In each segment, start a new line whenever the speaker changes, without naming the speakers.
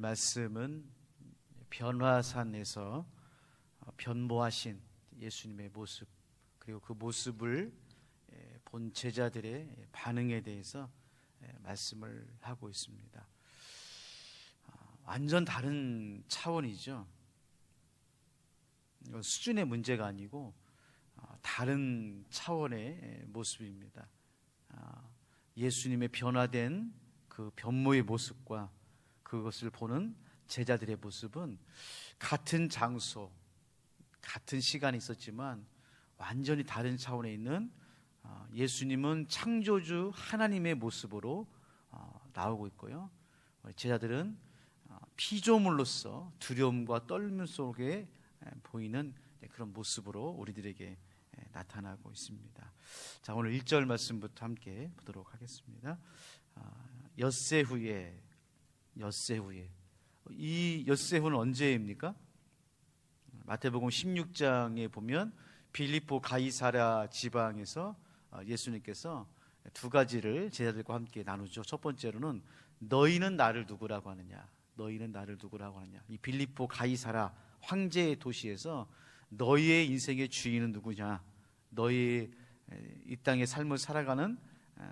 말씀은 변화산에서 변모하신 예수님의 모습 그리고 그 모습을 본 제자들의 반응에 대해서 말씀을 하고 있습니다. 아, 완전 다른 차원이죠. 수준의 문제가 아니고 아, 다른 차원의 모습입니다. 아, 예수님의 변화된 그 변모의 모습과 그것을 보는 제자들의 모습은 같은 장소, 같은 시간이 있었지만 완전히 다른 차원에 있는 어, 예수님은 창조주 하나님의 모습으로 어, 나오고 있고요. 제자들은 어, 피조물로서 두려움과 떨림 속에 보이는 그런 모습으로 우리들에게 나타나고 있습니다. 자, 오늘 1절 말씀부터 함께 보도록 하겠습니다. 엿새 후에 엿새 후에 이 엿새 후는 언제입니까? 마태복음 16장에 보면 빌리포 가이사라 지방에서 어, 예수님께서 두 가지를 제자들과 함께 나누죠. 첫 번째로는 너희는 나를 누구라고 하느냐? 너희는 나를 누구라고 하느냐? 이 빌리포 가이사라 황제의 도시에서 너희의 인생의 주인은 누구냐? 너희 이 땅의 삶을 살아가는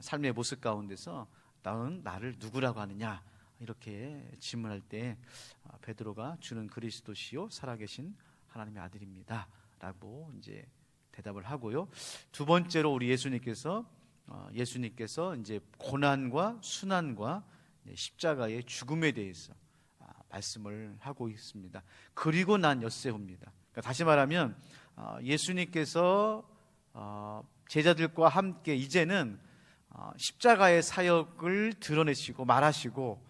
삶의 모습 가운데서 너는 나를 누구라고 하느냐? 이렇게 질문할 때 어, 베드로가 주는 그리스도시요 살아계신 하나님의 아들입니다라고 이제 대답을 하고요. 두 번째로 우리 예수님께서 어, 예수님께서 이제 고난과 순환과 십자가의 죽음에 대해서 아, 말씀을 하고 있습니다. 그리고 난 엿새후입니다. 그러니까 다시 말하면 어, 예수님께서 어, 제자들과 함께 이제는 십자가의 사역을 드러내시고 말하시고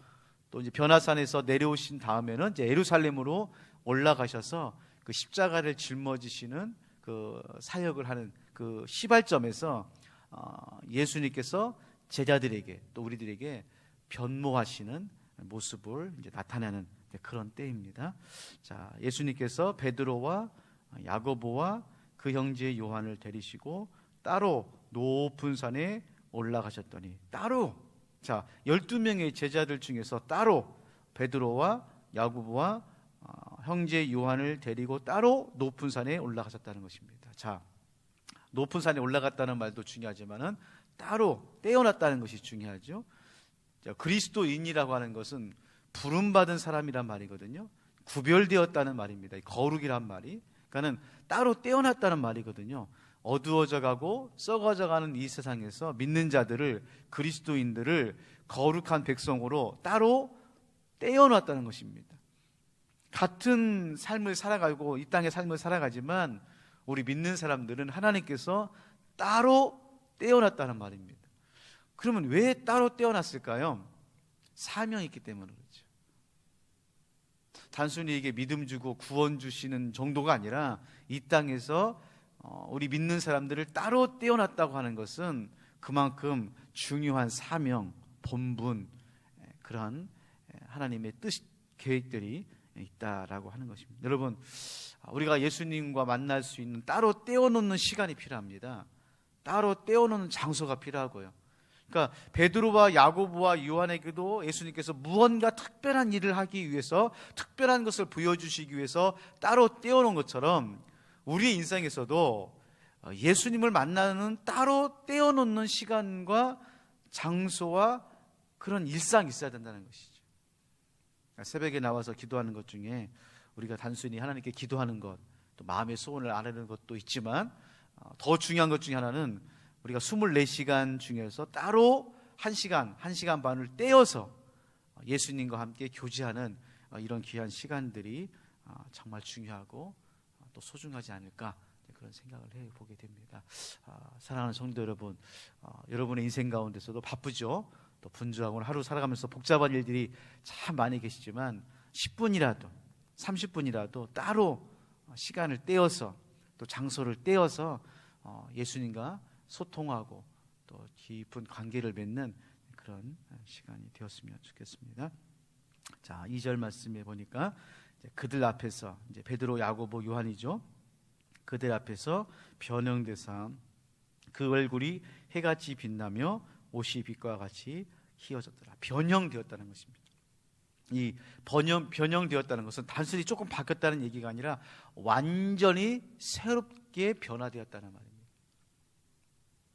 또 이제 변화산에서 내려오신 다음에는 이제 예루살렘으로 올라가셔서 그 십자가를 짊어지시는 그 사역을 하는 그 시발점에서 어, 예수님께서 제자들에게 또 우리들에게 변모하시는 모습을 이제 나타내는 그런 때입니다. 자, 예수님께서 베드로와 야고보와 그 형제 요한을 데리시고 따로 높은 산에 올라가셨더니 따로 자, 12명의 제자들 중에서 따로 베드로와 야고보와 어, 형제 요한을 데리고 따로 높은 산에 올라가셨다는 것입니다. 자, 높은 산에 올라갔다는 말도 중요하지만은 따로 떼어놨다는 것이 중요하죠. 자, 그리스도인이라고 하는 것은 부름받은 사람이란 말이거든요. 구별되었다는 말입니다. 거룩이란 말이. 그러니까는 따로 떼어놨다는 말이거든요. 어두워져 가고 썩어져 가는 이 세상에서 믿는 자들을 그리스도인들을 거룩한 백성으로 따로 떼어놨다는 것입니다. 같은 삶을 살아가고 이 땅의 삶을 살아가지만 우리 믿는 사람들은 하나님께서 따로 떼어놨다는 말입니다. 그러면 왜 따로 떼어놨을까요? 사명이 있기 때문에 그렇죠. 단순히 이게 믿음 주고 구원 주시는 정도가 아니라 이 땅에서 어, 우리 믿는 사람들을 따로 떼어놨다고 하는 것은 그만큼 중요한 사명, 본분, 그러한 하나님의 뜻, 계획들이 있다라고 하는 것입니다. 여러분, 우리가 예수님과 만날 수 있는 따로 떼어놓는 시간이 필요합니다. 따로 떼어놓는 장소가 필요하고요. 그러니까 베드로와 야고보와 요한에게도 예수님께서 무언가 특별한 일을 하기 위해서 특별한 것을 보여주시기 위해서 따로 떼어놓은 것처럼 우리의 인생에서도 예수님을 만나는 따로 떼어놓는 시간과 장소와 그런 일상이 있어야 된다는 것이죠. 새벽에 나와서 기도하는 것 중에 우리가 단순히 하나님께 기도하는 것, 또 마음의 소원을 아는 것도 있지만 어, 더 중요한 것 중에 하나는 우리가 24시간 중에서 따로 1시간, 1시간 반을 떼어서 예수님과 함께 교제하는 어, 이런 귀한 시간들이 어, 정말 중요하고 또 소중하지 않을까 그런 생각을 해보게 됩니다. 사랑하는 성도 여러분, 여러분의 인생 가운데서도 바쁘죠. 또 분주하고 하루 살아가면서 복잡한 일들이 참 많이 계시지만 10분이라도 30분이라도 따로 시간을 떼어서 또 장소를 떼어서 어, 예수님과 소통하고 또 깊은 관계를 맺는 그런 시간이 되었으면 좋겠습니다. 자, 2절 말씀에 보니까 그들 앞에서 이제 베드로, 야고보, 요한이죠. 그들 앞에서 변형대사 그 얼굴이 해같이 빛나며 옷이 빛과 같이 희어졌더라. 변형되었다는 것입니다. 이 번영 변형되었다는 것은 단순히 조금 바뀌었다는 얘기가 아니라 완전히 새롭게 변화되었다는 말입니다.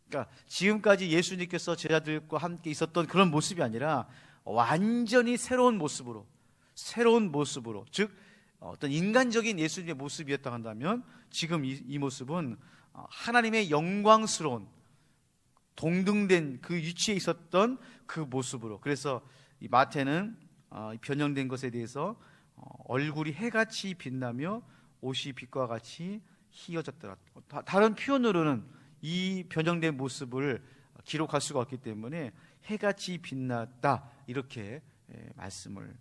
그러니까 지금까지 예수님께서 제자들과 함께 있었던 그런 모습이 아니라 완전히 새로운 모습으로 새로운 모습으로 즉 어떤 인간적인 예수님의 모습이었다 한다면 지금 이, 이 모습은 하나님의 영광스러운 동등된 그 위치에 있었던 그 모습으로 그래서 이 마태는 어, 변형된 것에 대해서 어, 얼굴이 해같이 빛나며 옷이 빛과 같이 희어졌더라. 다른 표현으로는 이 변형된 모습을 기록할 수가 없기 때문에 해같이 빛났다 이렇게 예, 말씀을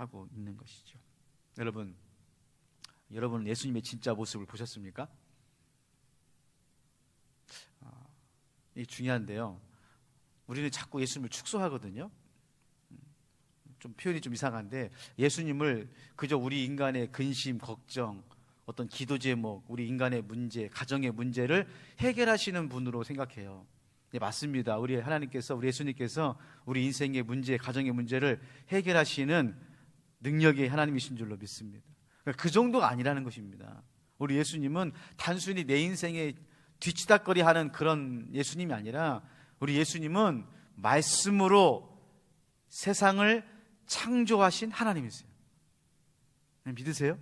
하고 있는 것이죠. 여러분, 여러분 예수님의 진짜 모습을 보셨습니까? 아, 이 중요한데요. 우리는 자꾸 예수님을 축소하거든요. 좀 표현이 좀 이상한데 예수님을 그저 우리 인간의 근심, 걱정, 어떤 기도 제목, 우리 인간의 문제, 가정의 문제를 해결하시는 분으로 생각해요. 네, 맞습니다. 우리 하나님께서, 우리 예수님께서 우리 인생의 문제, 가정의 문제를 해결하시는 능력의 하나님이신 줄로 믿습니다. 그러니까 그 정도가 아니라는 것입니다. 우리 예수님은 단순히 내 인생에 뒤치다거리 하는 그런 예수님이 아니라 우리 예수님은 말씀으로 세상을 창조하신 하나님이세요. 네, 믿으세요?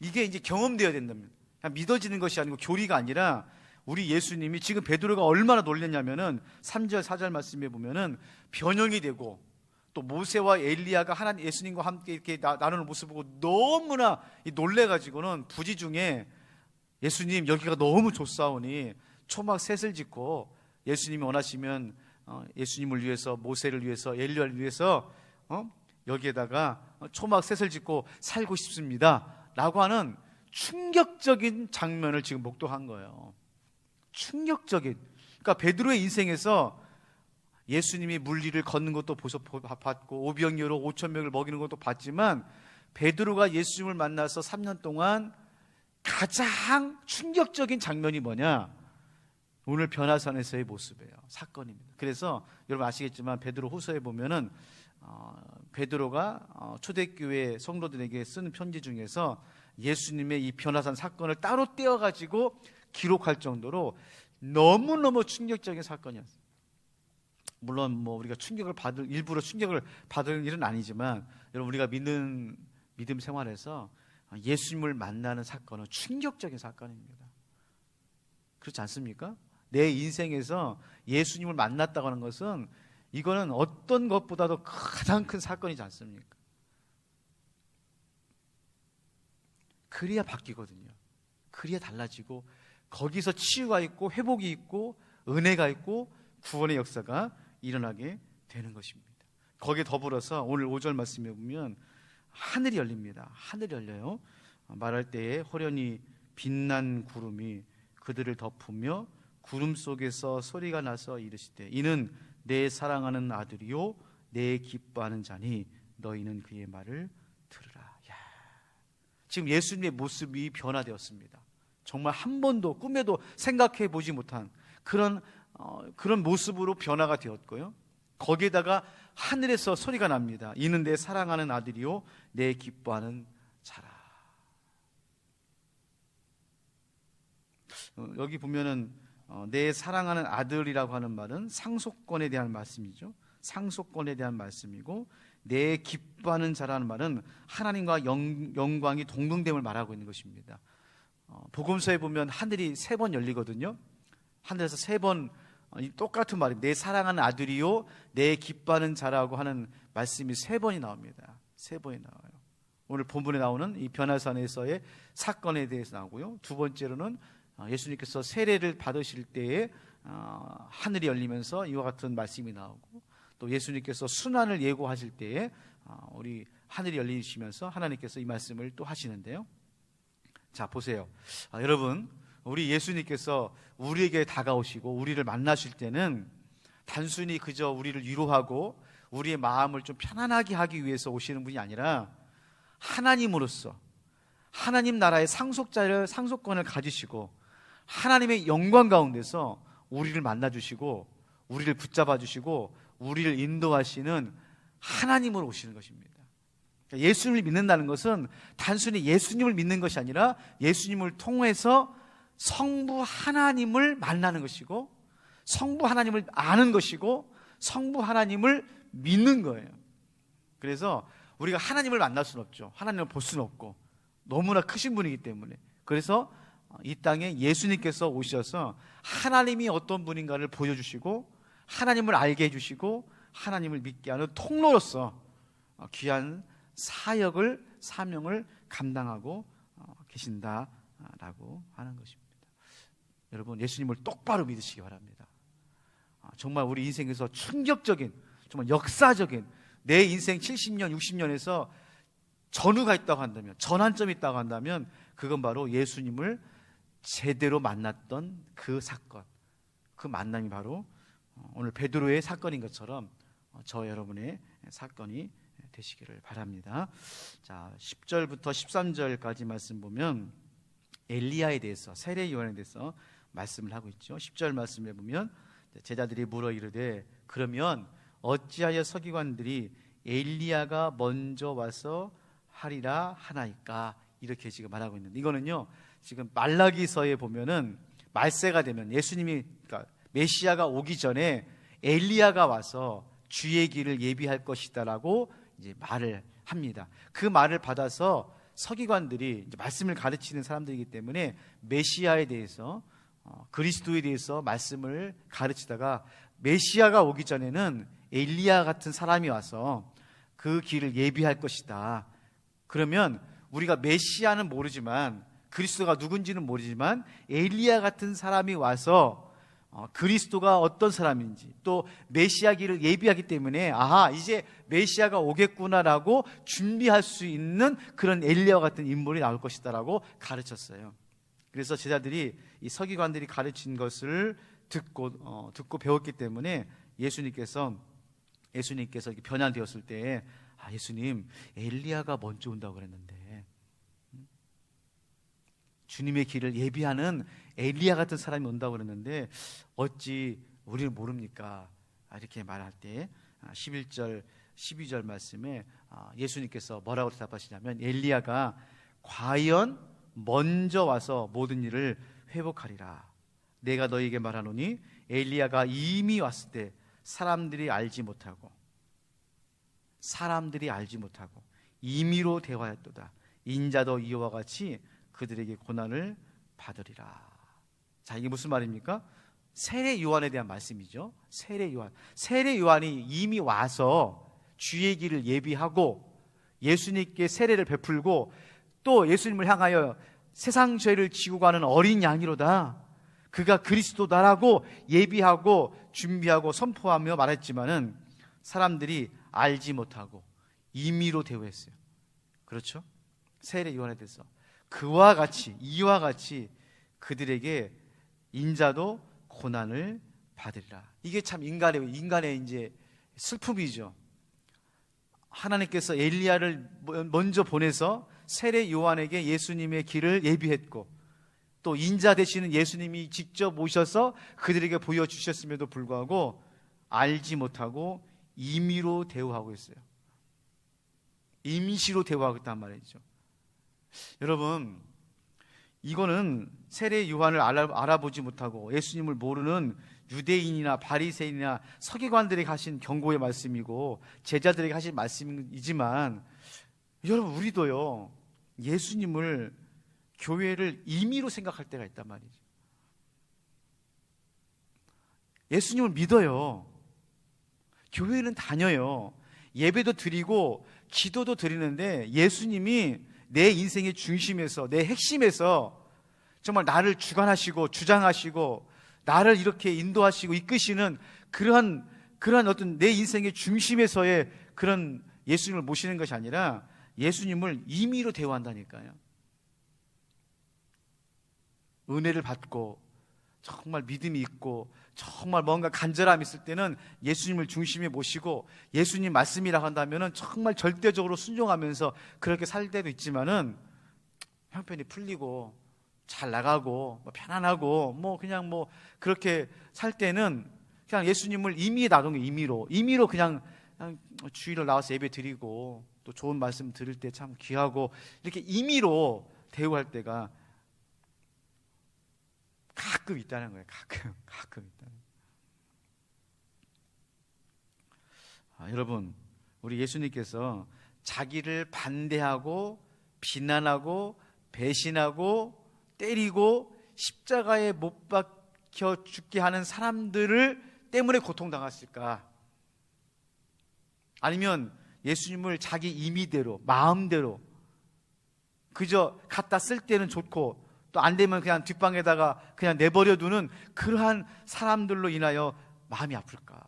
이게 이제 경험되어야 된답니다. 믿어지는 것이 아니고 교리가 아니라 우리 예수님이 지금 베드로가 얼마나 놀랐냐면은 3절 4절 말씀에 보면은 변형이 되고 또 모세와 엘리야가 하나님 예수님과 함께 이렇게 나, 누는 모습 보고 너무나 놀래 가지고는 부지 중에 예수님 여기가 너무 좋사오니 초막 셋을 짓고 예수님이 원하시면 어, 예수님을 위해서 모세를 위해서 엘리야를 위해서 어? 여기에다가 초막 셋을 짓고 살고 싶습니다. 라고 하는 충격적인 장면을 지금 목도한 거예요. 충격적인. 그러니까 베드로의 인생에서 예수님이 물리를 걷는 것도 봤고 오병이어로 5천 명을 먹이는 것도 봤지만 베드로가 예수님을 만나서 3년 동안 가장 충격적인 장면이 뭐냐? 오늘 변화산에서의 모습이에요. 사건입니다. 그래서 여러분 아시겠지만 베드로 후서에 보면은 어, 베드로가 어, 초대교회 성도들에게 쓰는 편지 중에서 예수님의 이 변화산 사건을 따로 떼어 가지고 기록할 정도로 너무너무 충격적인 사건이었어요. 물론 뭐 우리가 충격을 받을 일부러 충격을 받을 일은 아니지만 여러분 우리가 믿는 믿음 생활에서 예수님을 만나는 사건은 충격적인 사건입니다. 그렇지 않습니까? 내 인생에서 예수님을 만났다고 하는 것은 이거는 어떤 것보다도 가장 큰 사건이지 않습니까? 그래야 바뀌거든요. 그래야 달라지고 거기서 치유가 있고 회복이 있고 은혜가 있고 구원의 역사가 일어나게 되는 것입니다. 거기에 더불어서 오늘 5절 말씀에 보면 하늘이 열립니다. 하늘이 열려요. 말할 때에 호련히 빛난 구름이 그들을 덮으며 구름 속에서 소리가 나서 이르시되 이는 내 사랑하는 아들이요 내 기뻐하는 자니 너희는 그의 말을 들으라. 야. 지금 예수님의 모습이 변화되었습니다. 정말 한 번도 꿈에도 생각해 보지 못한 그런 어, 그런 모습으로 변화가 되었고요. 거기에다가 하늘에서 소리가 납니다. 이는 내 사랑하는 아들이요 내 기뻐하는 자라. 어, 여기 보면은 어, 내 사랑하는 아들이라고 하는 말은 상속권에 대한 말씀이죠. 상속권에 대한 말씀이고 내 기뻐하는 자라는 말은 하나님과 영, 영광이 동등됨을 말하고 있는 것입니다. 어, 복음서에 보면 하늘이 세 번 열리거든요. 하늘에서 세번 어, 똑같은 말이 내 사랑하는 아들이요 내 기뻐하는 자라고 하는 말씀이 세 번이 나옵니다. 세 번이 나와요. 오늘 본문에 나오는 이 변화산에서의 사건에 대해서 나오고요. 두 번째로는 어, 예수님께서 세례를 받으실 때에 어, 하늘이 열리면서 이와 같은 말씀이 나오고 또 예수님께서 순환을 예고하실 때에 어, 우리 하늘이 열리시면서 하나님께서 이 말씀을 또 하시는데요. 자 보세요, 아, 여러분 우리 예수님께서 우리에게 다가오시고 우리를 만나실 때는 단순히 그저 우리를 위로하고 우리의 마음을 좀 편안하게 하기 위해서 오시는 분이 아니라 하나님으로서 하나님 나라의 상속자를 상속권을 가지시고 하나님의 영광 가운데서 우리를 만나 주시고 우리를 붙잡아 주시고 우리를 인도하시는 하나님으로 오시는 것입니다. 그러니까 예수님을 믿는다는 것은 단순히 예수님을 믿는 것이 아니라 예수님을 통해서 성부 하나님을 만나는 것이고 성부 하나님을 아는 것이고 성부 하나님을 믿는 거예요. 그래서 우리가 하나님을 만날 수는 없죠. 하나님을 볼 수는 없고 너무나 크신 분이기 때문에. 그래서 이 땅에 예수님께서 오셔서 하나님이 어떤 분인가를 보여주시고 하나님을 알게 해주시고 하나님을 믿게 하는 통로로서 귀한 사역을 사명을 감당하고 어, 계신다라고 하는 것입니다. 여러분 예수님을 똑바로 믿으시기 바랍니다. 아, 정말 우리 인생에서 충격적인 정말 역사적인 내 인생 70년 60년에서 전후가 있다고 한다면 전환점이 있다고 한다면 그건 바로 예수님을 제대로 만났던 그 사건 그 만남이 바로 어, 오늘 베드로의 사건인 것처럼 어, 저 여러분의 사건이 되시기를 바랍니다. 자, 10절부터 13절까지 말씀 보면 엘리야에 대해서 세례 요한에 대해서 말씀을 하고 있죠. 10절 말씀에 보면 제자들이 물어 이르되 그러면 어찌하여 서기관들이 엘리야가 먼저 와서 하리라 하나이까 이렇게 지금 말하고 있는데 이거는요 지금 말라기서에 보면은 말세가 되면 예수님이 그러니까 메시아가 오기 전에 엘리야가 와서 주의 길을 예비할 것이다라고 이제 말을 합니다. 그 말을 받아서 서기관들이 말씀을 가르치는 사람들이기 때문에 메시아에 대해서 어, 그리스도에 대해서 말씀을 가르치다가 메시아가 오기 전에는 엘리야 같은 사람이 와서 그 길을 예비할 것이다. 그러면 우리가 메시아는 모르지만 그리스도가 누군지는 모르지만 엘리야 같은 사람이 와서 어, 그리스도가 어떤 사람인지 또 메시아 길을 예비하기 때문에 아하 이제 메시아가 오겠구나라고 준비할 수 있는 그런 엘리야와 같은 인물이 나올 것이다라고 가르쳤어요. 그래서 제자들이 이 서기관들이 가르친 것을 듣고 어, 듣고 배웠기 때문에 예수님께서 예수님께서 변환되었을 때 아, 예수님 엘리야가 먼저 온다고 그랬는데 음? 주님의 길을 예비하는 엘리야 같은 사람이 온다고 그랬는데 어찌 우리를 모릅니까? 아, 이렇게 말할 때 11절 아, 12절 말씀에 아, 예수님께서 뭐라고 대답하시냐면 엘리야가 과연 먼저 와서 모든 일을 회복하리라. 내가 너에게 말하노니 엘리야가 이미 왔을 때 사람들이 알지 못하고 사람들이 알지 못하고 임의로 대화했도다. 인자도 이와 같이 그들에게 고난을 받으리라. 자, 이게 무슨 말입니까? 세례 요한에 대한 말씀이죠. 세례 요한. 세례 요한이 이미 와서 주의 길을 예비하고 예수님께 세례를 베풀고 또 예수님을 향하여 세상 죄를 지고 가는 어린 양이로다. 그가 그리스도다라고 예비하고 준비하고 선포하며 말했지만은 사람들이 알지 못하고 임의로 대우했어요. 그렇죠? 세례 요한에 대해서 그와 같이 이와 같이 그들에게 인자도 고난을 받으리라. 이게 참 인간의 인간의 이제 슬픔이죠. 하나님께서 엘리야를 먼저 보내서 세례 요한에게 예수님의 길을 예비했고 또 인자 되시는 예수님이 직접 오셔서 그들에게 보여 주셨음에도 불구하고 알지 못하고 임의로 대우하고 있어요. 임시로 대우하고 있단 말이죠. 여러분, 이거는 세례 요한을 알아, 보지 못하고 예수님을 모르는 유대인이나 바리새인이나 서기관들에게 하신 경고의 말씀이고 제자들에게 하신 말씀이지만 여러분 우리도요 예수님을 교회를 임의로 생각할 때가 있단 말이죠. 예수님을 믿어요. 교회는 다녀요. 예배도 드리고 기도도 드리는데 예수님이 내 인생의 중심에서 내 핵심에서 정말 나를 주관하시고 주장하시고 나를 이렇게 인도하시고 이끄시는 그러한 그러한 어떤 내 인생의 중심에서의 그런 예수님을 모시는 것이 아니라 예수님을 임의로 대우한다니까요. 은혜를 받고 정말 믿음이 있고 정말 뭔가 간절함이 있을 때는 예수님을 중심에 모시고 예수님 말씀이라 한다면은 정말 절대적으로 순종하면서 그렇게 살 때도 있지만은 형편이 풀리고 잘 나가고 뭐 편안하고 뭐 그냥 뭐 그렇게 살 때는 그냥 예수님을 임의에 나눈 게 임의로 임의로 그냥 주일을 나와서 예배 드리고 또 좋은 말씀 들을 때참 귀하고 이렇게 임의로 대우할 때가 가끔 있다는 거예요. 가끔 가끔 있다는. 아, 여러분 우리 예수님께서 자기를 반대하고 비난하고 배신하고 때리고 십자가에 못 박혀 죽게 하는 사람들을 때문에 고통당했을까? 아니면 예수님을 자기 임의대로 마음대로 그저 갖다 쓸 때는 좋고 또 안 되면 그냥 뒷방에다가 그냥 내버려 두는 그러한 사람들로 인하여 마음이 아플까?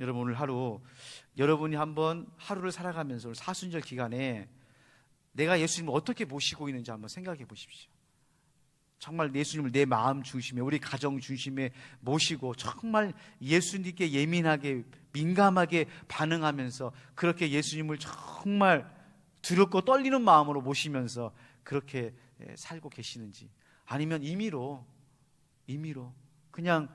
여러분 오늘 하루 여러분이 한번 하루를 살아가면서 사순절 기간에 내가 예수님을 어떻게 모시고 있는지 한번 생각해 보십시오. 정말 예수님을 내 마음 중심에 우리 가정 중심에 모시고 정말 예수님께 예민하게 민감하게 반응하면서 그렇게 예수님을 정말 두렵고 떨리는 마음으로 모시면서 그렇게 살고 계시는지 아니면 임의로 임의로 그냥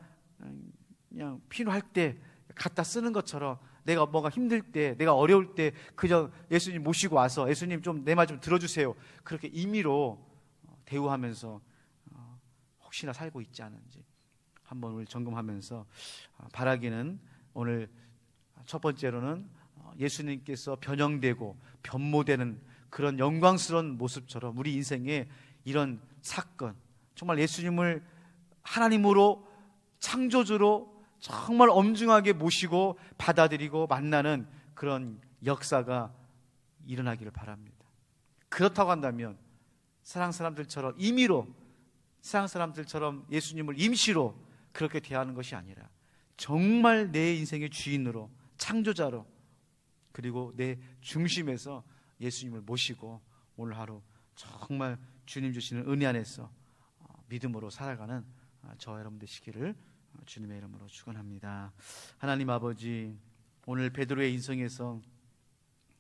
그냥 필요할 때 갖다 쓰는 것처럼 내가 뭔가 힘들 때, 내가 어려울 때 그저 예수님 모시고 와서 예수님 좀 내 말 좀 들어주세요. 그렇게 임의로 대우하면서 어, 혹시나 살고 있지 않은지 한번 우리 점검하면서 어, 바라기는 오늘 첫 번째로는 어, 예수님께서 변형되고 변모되는 그런 영광스러운 모습처럼 우리 인생에 이런 사건, 정말 예수님을 하나님으로 창조주로 정말 엄중하게 모시고 받아들이고 만나는 그런 역사가 일어나기를 바랍니다. 그렇다고 한다면 사랑 사람들처럼 임의로 사랑 사람들처럼 예수님을 임시로 그렇게 대하는 것이 아니라 정말 내 인생의 주인으로 창조자로 그리고 내 중심에서 예수님을 모시고 오늘 하루 정말 주님 주시는 은혜 안에서 어, 믿음으로 살아가는 어, 저 여러분 되시기를 주님의 이름으로 축원합니다. 하나님 아버지 오늘 베드로의 인생에서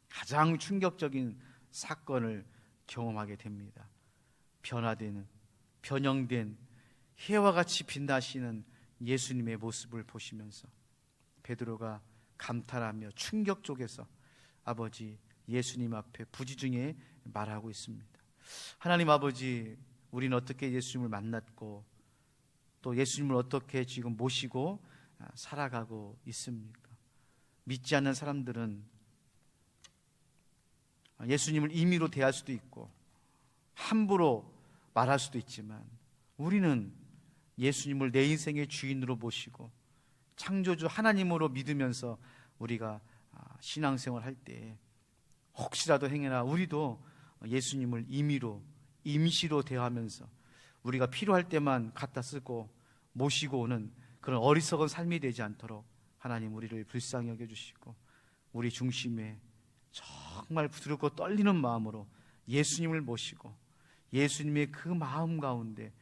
가장 충격적인 사건을 경험하게 됩니다. 변화되는 변형된 해와 같이 빛나시는 예수님의 모습을 보시면서 베드로가 감탄하며 충격 쪽에서 아버지 예수님 앞에 부지중에 말하고 있습니다. 하나님 아버지 우리는 어떻게 예수님을 만났고 또 예수님을 어떻게 지금 모시고 아, 살아가고 있습니까? 믿지 않는 사람들은 예수님을 임의로 대할 수도 있고 함부로 말할 수도 있지만 우리는 예수님을 내 인생의 주인으로 모시고 창조주 하나님으로 믿으면서 우리가 아, 신앙생활 할 때 혹시라도 행여나 우리도 예수님을 임의로 임시로 대하면서 우리가 필요할 때만 갖다 쓰고 모시고 오는 그런 어리석은 삶이 되지 않도록 하나님 우리를 불쌍히 여겨주시고 우리 중심에 정말 부드럽고 떨리는 마음으로 예수님을 모시고 예수님의 그 마음 가운데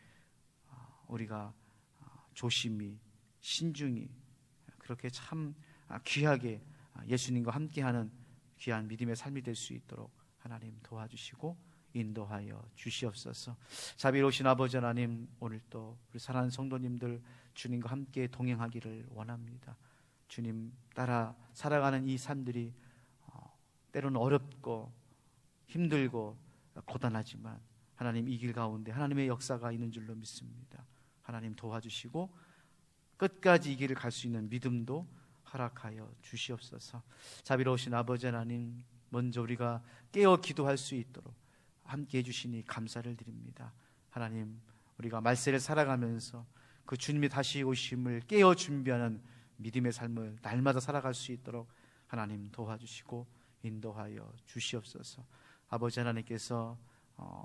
아, 우리가 아, 조심히 신중히 그렇게 참 귀하게 예수님과 함께하는 귀한 믿음의 삶이 될 수 있도록 하나님 도와주시고 인도하여 주시옵소서. 자비로우신 아버지 하나님, 오늘 또 우리 사랑하는 성도님들 주님과 함께 동행하기를 원합니다. 주님 따라 살아가는 이 삶들이 어, 때로는 어렵고 힘들고 고단하지만 하나님 이 길 가운데 하나님의 역사가 있는 줄로 믿습니다. 하나님 도와주시고 끝까지 이 길을 갈 수 있는 믿음도 허락하여 주시옵소서. 자비로우신 아버지 하나님, 먼저 우리가 깨어 기도할 수 있도록 함께 해주시니 감사를 드립니다. 하나님, 우리가 말세를 살아가면서 그 주님이 다시 오심을 깨어 준비하는 믿음의 삶을 날마다 살아갈 수 있도록 하나님 도와주시고 인도하여 주시옵소서. 아버지 하나님께서 어,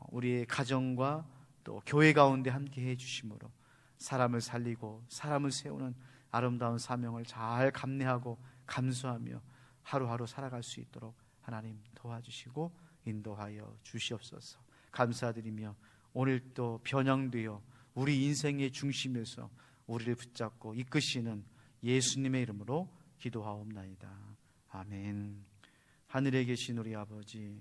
우리의 가정과 또 교회 가운데 함께 해 주심으로 사람을 살리고 사람을 세우는 아름다운 사명을 잘 감내하고 감수하며 하루하루 살아갈 수 있도록 하나님 도와주시고 인도하여 주시옵소서. 감사드리며 오늘 또 변형되어 우리 인생의 중심에서 우리를 붙잡고 이끄시는 예수님의 이름으로 기도하옵나이다. 아멘. 하늘에 계신 우리 아버지,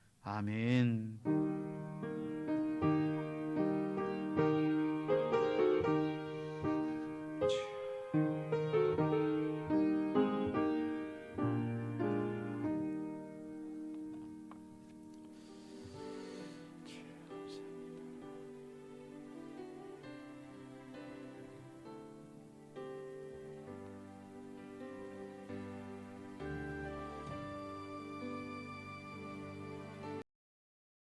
아멘.